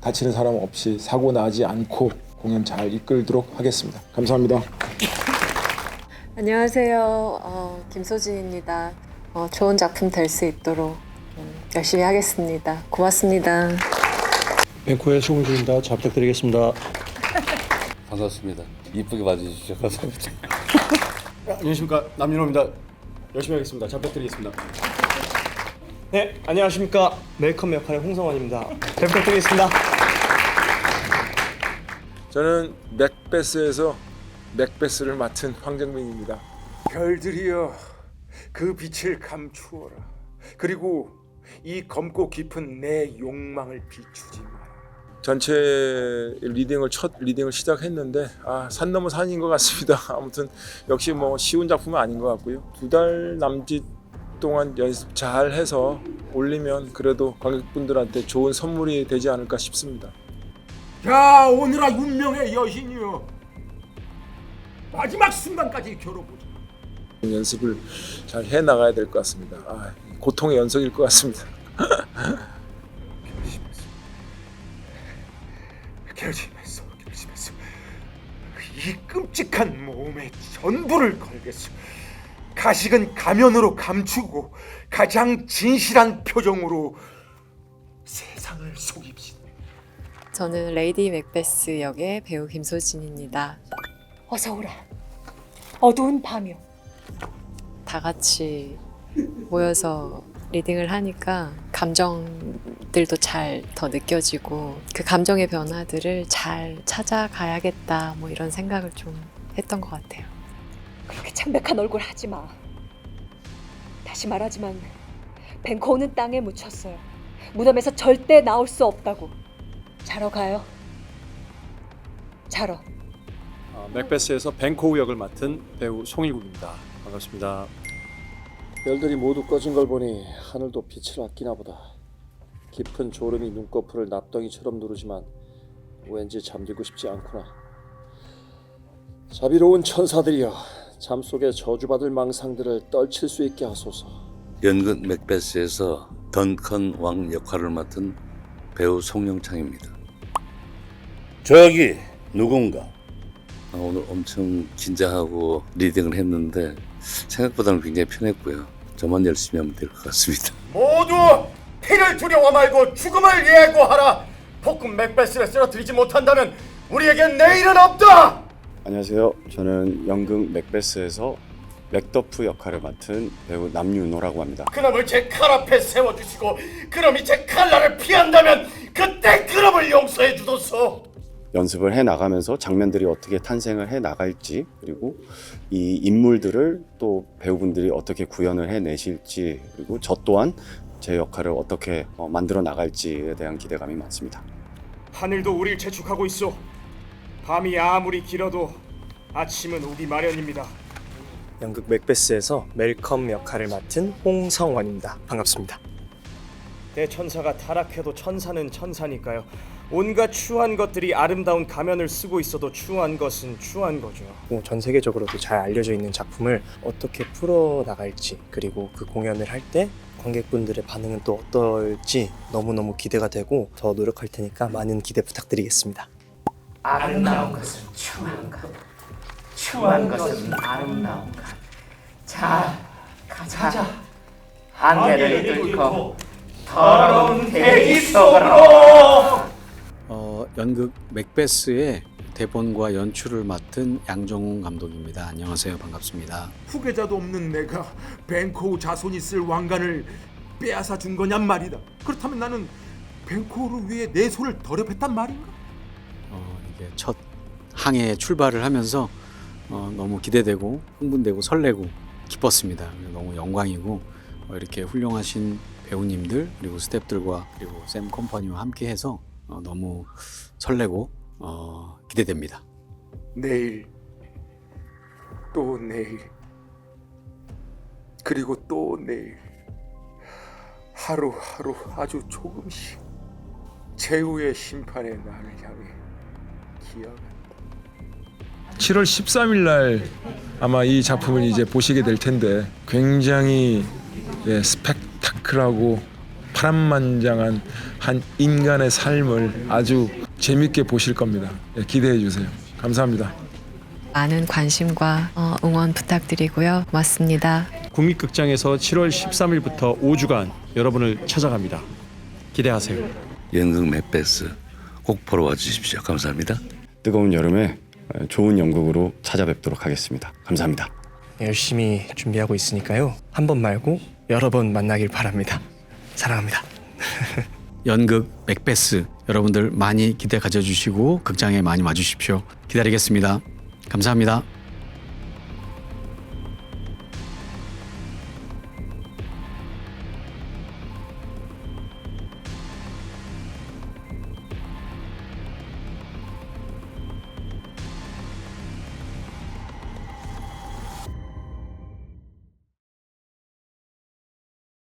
다치는 사람 없이 사고 나지 않고 공연 잘 이끌도록 하겠습니다. 감사합니다. 안녕하세요. 어, 김소진입니다. 어, 좋은 작품 될 수 있도록 음, 열심히 하겠습니다. 고맙습니다. 뱅코의 송주입니다. 잘 부탁드리겠습니다. 반갑습니다. 이쁘게 봐주십시오. 감사합니다. 안녕하십니까 남윤호입니다. 열심히 하겠습니다. 잘 부탁드리겠습니다. 네, 안녕하십니까 멜컴 역할의 홍성원입니다. 잘 부탁드리겠습니다. 저는 맥베스에서 맥베스를 맡은 황정민입니다. 별들이여 그 빛을 감추어라. 그리고 이 검고 깊은 내 욕망을 비추지 마라. 전체 리딩을 첫 리딩을 시작했는데 아, 산 넘어 산인 것 같습니다. 아무튼 역시 뭐 쉬운 작품은 아닌 것 같고요. 두 달 남짓 동안 연습 잘 해서 올리면 그래도 관객분들한테 좋은 선물이 되지 않을까 싶습니다. 자 오늘아 운명의 여신이여 마지막 순간까지 겨뤄보자 연습을 잘 해 나가야 될 것 같습니다. 아, 고통의 연속일 것 같습니다. 결심했어 결심했어 이 끔찍한 몸에 전부를 걸겠어 가식은 가면으로 감추고 가장 진실한 표정으로 세상을 속입시다 저는 레이디 맥베스 역의 배우 김소진입니다. 어서 오라. 어두운 밤이요. 다 같이 모여서 리딩을 하니까 감정들도 잘 더 느껴지고 그 감정의 변화들을 잘 찾아가야겠다 뭐 이런 생각을 좀 했던 것 같아요. 그렇게 창백한 얼굴 하지 마. 다시 말하지만 뱅코는 땅에 묻혔어요. 무덤에서 절대 나올 수 없다고. 자러 가요. 자러. 아, 맥베스에서 뱅코우 역을 맡은 배우 송일국입니다. 반갑습니다. 별들이 모두 꺼진 걸 보니 하늘도 빛을 아끼나 보다. 깊은 졸음이 눈꺼풀을 납덩이처럼 누르지만 왠지 잠들고 싶지 않구나. 자비로운 천사들이여 잠 속에 저주받을 망상들을 떨칠 수 있게 하소서. 연극 맥베스에서 던컨 왕 역할을 맡은 배우 송영창입니다. 저기 누군가 아, 오늘 엄청 긴장하고 리딩을 했는데 생각보다는 굉장히 편했고요. 저만 열심히 하면 될 것 같습니다. 모두 피를 두려워 말고 죽음을 예고하라 폭군 맥베스를 쓰러뜨리지 못한다면 우리에겐 내일은 없다 안녕하세요. 저는 연극 맥베스에서 맥더프 역할을 맡은 배우 남윤호라고 합니다. 그놈을 제 칼 앞에 세워주시고 그놈이 제 칼날을 피한다면 그때 그놈을 용서해 주소서 연습을 해 나가면서 장면들이 어떻게 탄생을 해 나갈지 그리고 이 인물들을 또 배우분들이 어떻게 구현을 해 내실지 그리고 저 또한 제 역할을 어떻게 어, 만들어 나갈지에 대한 기대감이 많습니다. 하늘도 우릴 재촉하고 있어 밤이 아무리 길어도 아침은 오기 마련입니다 연극 맥베스에서 멜컴 역할을 맡은 홍성원입니다. 반갑습니다. 대천사가 타락해도 천사는 천사니까요. 온갖 추한 것들이 아름다운 가면을 쓰고 있어도 추한 것은 추한 거죠. 뭐전 세계적으로도 잘 알려져 있는 작품을 어떻게 풀어 나갈지 그리고 그 공연을 할 때 관객분들의 반응은 또 어떨지 너무너무 기대가 되고 더 노력할 테니까 많은 기대 부탁드리겠습니다. 아름다운 것은 추한 것, 추한 것은 아름다운 것. 자, 가자. 안개를 뚫고 더러운 대기 속으로. 어, 연극 맥베스의 대본과 연출을 맡은 양정훈 감독입니다. 안녕하세요. 반갑습니다. 후계자도 없는 내가 벤코우 자손이 쓸 왕관을 빼앗아 준 거냔 말이다 그렇다면 나는 벤코우를 위해 내 손을 더럽혔단 말인가? 어, 이게 첫 항해 출발을 하면서 어, 너무 기대되고 흥분되고 설레고 기뻤습니다. 너무 영광이고 어, 이렇게 훌륭하신 배우님들 그리고 스태프들과 그리고 샘 컴퍼니와 함께해서 어, 너무 설레고 어, 기대됩니다. 내일 또 내일 그리고 또 내일 하루하루 아주 조금씩 최후의 심판의 날을 향해. 7월 13일 날 아마 이 작품을 이제 보시게 될 텐데 굉장히 예, 스펙타클하고 파란만장한 한 인간의 삶을 아주 재밌게 보실 겁니다. 예, 기대해 주세요. 감사합니다. 많은 관심과 어, 응원 부탁드리고요. 고맙습니다. 국립극장에서 7월 13일부터 5주간 여러분을 찾아갑니다. 기대하세요. 연극 맥베스 꼭 보러 와주십시오. 감사합니다. 뜨거운 여름에 좋은 연극으로 찾아뵙도록 하겠습니다. 감사합니다. 열심히 준비하고 있으니까요. 한 번 말고 여러 번 만나길 바랍니다. 사랑합니다. 연극 맥베스 여러분들 많이 기대 가져주시고 극장에 많이 와주십시오. 기다리겠습니다. 감사합니다.